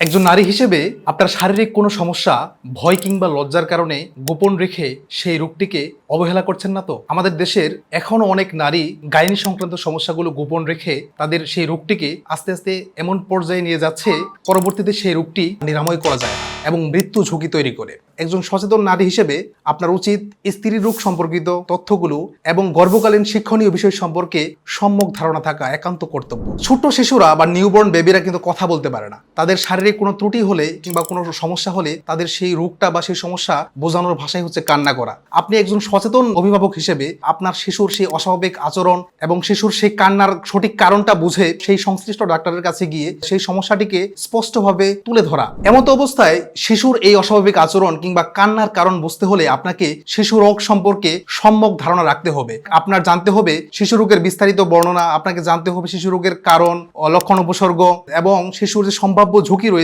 একজন নারী হিসেবে আপনার শারীরিক কোনো সমস্যা, ভয় কিংবা লজ্জার কারণে গোপন রেখে সেই রোগটিকে অবহেলা করছেন না তো? আমাদের দেশের এখনও অনেক নারী গাইনি সংক্রান্ত সমস্যাগুলো গোপন রেখে তাদের সেই রোগটিকে আস্তে আস্তে এমন পর্যায়ে নিয়ে যাচ্ছে, পরবর্তীতে সেই রোগটি নিরাময় করা যায় এবং মৃত্যু ঝুঁকি তৈরি করে। একজন সচেতন নারী হিসেবে আপনার উচিত স্ত্রী রোগ সম্পর্কিত তথ্যগুলো এবং গর্ভকালীন শিক্ষণীয় বিষয় সম্পর্কে সম্যক ধারণা থাকা একান্ত কর্তব্য। ছোট শিশুরা বা নিউবর্ন বেবিরা কিন্তু কথা বলতে পারে না। তাদের শারীরিক কোনো ত্রুটি হলে কিংবা কোনো সমস্যা হলে তাদের সেই রোগটা বা সেই সমস্যা বোঝানোর ভাষাই হচ্ছে কান্না করা। আপনি একজন সচেতন অভিভাবক হিসেবে আপনার শিশুর সেই অস্বাভাবিক আচরণ এবং শিশুর সেই কান্নার সঠিক কারণটা বুঝে সেই সংশ্লিষ্ট ডাক্তারের কাছে গিয়ে সেই সমস্যাটিকে স্পষ্টভাবে তুলে ধরা। এমত অবস্থায় শিশুর এই অস্বাভাবিক আচরণ কিংবা কান্নার কারণ বুঝতে হলে আপনাকে শিশু রোগ সম্পর্কে সম্যক ধারণা রাখতে হবে। আপনার জানতে হবে শিশু রোগের বিস্তারিত বর্ণনা, আপনাকে জানতে হবে শিশু রোগের কারণ, লক্ষণ উপসর্গ এবং শিশুর যে সম্ভাব্য ঝুঁকি রয়েছে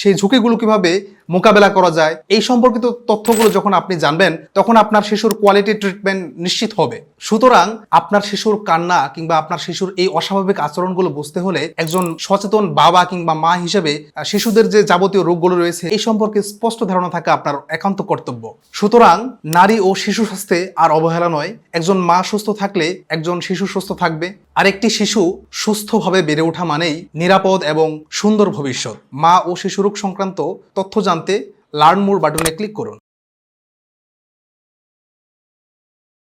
সেই ঝুঁকিগুলো কীভাবে মোকাবেলা করা যায়, এই সম্পর্কিত তথ্যগুলো যখন আপনি জানবেন, তখন আপনার শিশুর কোয়ালিটি ট্রিটমেন্ট নিশ্চিত হবে। সুতরাং আপনার শিশুর কান্না কিংবা আপনার শিশুর এই অস্বাভাবিক আচরণগুলো বুঝতে হলে একজন সচেতন বাবা কিংবা মা হিসেবে শিশুদের যে যাবতীয় রোগগুলো রয়েছে, এই সম্পর্কে স্পষ্ট ধারণা থাকা আপনার একান্ত কর্তব্য। সুতরাং নারী ও শিশু স্বাস্থ্যে আর অবহেলা নয়, একজন মা সুস্থ থাকলে একজন শিশু সুস্থ থাকবে। আর একটি শিশু সুস্থভাবে বেড়ে ওঠা মানেই নিরাপদ এবং সুন্দর ভবিষ্যৎ। মা ও শিশু রোগ সংক্রান্ত তথ্য জানতে লার্ন মোর বাটনে ক্লিক করুন।